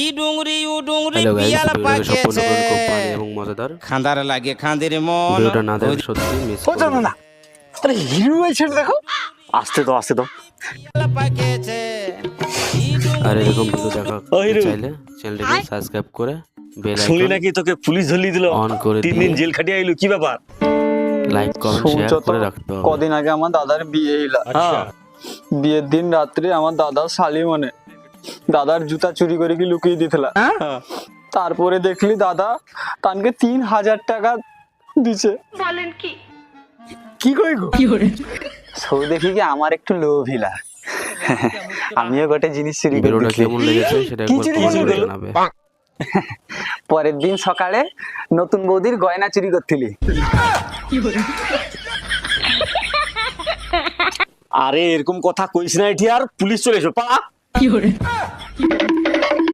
ই ডুংরি উ Dungri hello guys পিয়ালা ভিডিওটাকে সম্পূর্ণ পাকেছে করে খুব ফানি এবং মজাদার খান্দার লাগে খান্দির মন। ভিডিওটা না দেখলে সত্যি মিস ও জানো না আরে হিরো আছে দেখো। আসতে তো আসতে তো পিয়ালা পাকেছে। ই ডুংরি আর এরকম ভিডিও দেখা চাইলে চ্যানেলটিকে সাবস্ক্রাইব করে বেল শুনলি নাকি তোকে পুলিশ ধরিয়ে দিল? অন করে তিন দিন জেল খাটিয়ে আইলো কি ব্যাপার? লাইক কমেন্ট শেয়ার করে রাখতে হবে। কদিন আগে আমার দাদার বিয়ে এলা হ্যাঁ। বিয়ের দিন রাত্রে আমার দাদা শালি মনে দাদার জুতা চুরি করে কি লুকিয়ে দিতলা তারপরে দেখলি দাদা তানকে তিন হাজার টাকা দিছে। বলেন কি? কি কই গো? সৌ দেখি কি আমার একটু লোভ হিলা আমিও গোটে জিনিস চুরি করে কেমন লেগেছে সেটা কি করে? জানাবে। পরের দিন সকালে নতুন বৌদির গয়না চুরি করছিলি। আরে এরকম কথা কইস না এটি আর পুলিশ চলে এসো পা 有人。